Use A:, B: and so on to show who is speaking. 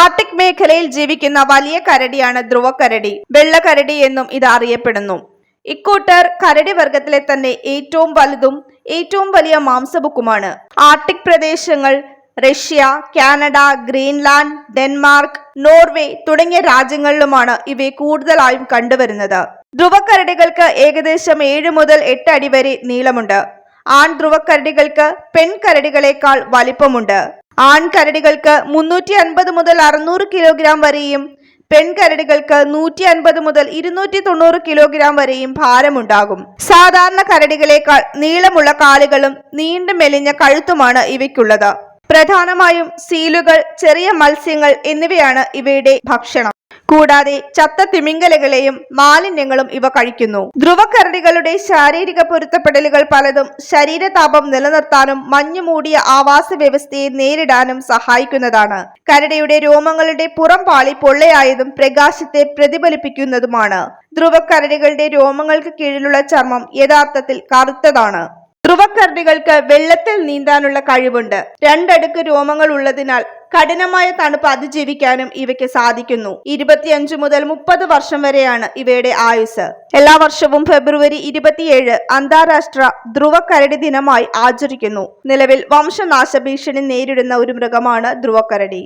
A: Arctic മേഖലയിൽ ജീവിക്കുന്ന വലിയ കരടിയാണ് ധ്രുവക്കരടി. വെള്ളക്കരടി എന്നും ഇത് അറിയപ്പെടുന്നു. ഇക്കൂട്ടർ കരടി വർഗത്തിലെ തന്നെ ഏറ്റവും വലുതും ഏറ്റവും വലിയ മാംസബുക്കുമാണ് ആർട്ടിക് പ്രദേശങ്ങൾ Russia Canada Greenland Denmark Norway തുടങ്ങിയ രാജ്യങ്ങളിലുമാണ് ഇവയെ കൂടുതലായും കണ്ടുവരുന്നത്. ധ്രുവക്കരടികൾക്ക് ഏകദേശം ഏഴ് മുതൽ എട്ട് അടി വരെ നീളമുണ്ട്. ആൺ ധ്രുവക്കരടികൾക്ക് പെൺകരടികളെക്കാൾ വലിപ്പമുണ്ട്. ആൺകരടികൾക്ക് മുന്നൂറ്റി അൻപത് മുതൽ അറുന്നൂറ് കിലോഗ്രാം വരെയും പെൺകരടികൾക്ക് നൂറ്റി അൻപത് മുതൽ ഇരുന്നൂറ്റി തൊണ്ണൂറ് കിലോഗ്രാം വരെയും ഭാരമുണ്ടാകും. സാധാരണ കരടികളെക്കാൾ നീളമുള്ള കാലുകളും നീണ്ടു മെലിഞ്ഞ കഴുത്തുമാണ് ഇവയ്ക്കുള്ളത്. പ്രധാനമായും സീലുകൾ ചെറിയ മത്സ്യങ്ങൾ എന്നിവയാണ് ഇവയുടെ ഭക്ഷണം. കൂടാതെ ചത്ത തിമിംഗലകളെയും മാലിന്യങ്ങളും ഇവ കഴിക്കുന്നു. ധ്രുവക്കരടികളുടെ ശാരീരിക പൊരുത്തപ്പെടലുകൾ പലതും ശരീരതാപം നിലനിർത്താനും മഞ്ഞു മൂടിയ ആവാസ വ്യവസ്ഥയെ നേരിടാനും സഹായിക്കുന്നതാണ്. കരടിയുടെ രോമങ്ങളുടെ പുറം പാളി പൊള്ളയായതും പ്രകാശത്തെ പ്രതിഫലിപ്പിക്കുന്നതുമാണ്. ധ്രുവക്കരടികളുടെ രോമങ്ങൾക്ക് കീഴിലുള്ള ചർമ്മം യഥാർത്ഥത്തിൽ കറുത്തതാണ്. ധ്രുവക്കരടികൾക്ക് വെള്ളത്തിൽ നീന്താനുള്ള കഴിവുണ്ട്. രണ്ടടുക്ക് രോമങ്ങൾ ഉള്ളതിനാൽ കഠിനമായ തണുപ്പ് അതിജീവിക്കാനും ഇവയ്ക്ക് സാധിക്കുന്നു. ഇരുപത്തിയഞ്ച് മുതൽ മുപ്പത് വർഷം വരെയാണ് ഇവയുടെ ആയുസ് എല്ലാ വർഷവും ഫെബ്രുവരി ഇരുപത്തിയേഴ് അന്താരാഷ്ട്ര ധ്രുവക്കരടി ദിനമായി ആചരിക്കുന്നു. നിലവിൽ വംശനാശ ഭീഷണി നേരിടുന്ന ഒരു മൃഗമാണ് ധ്രുവക്കരടി.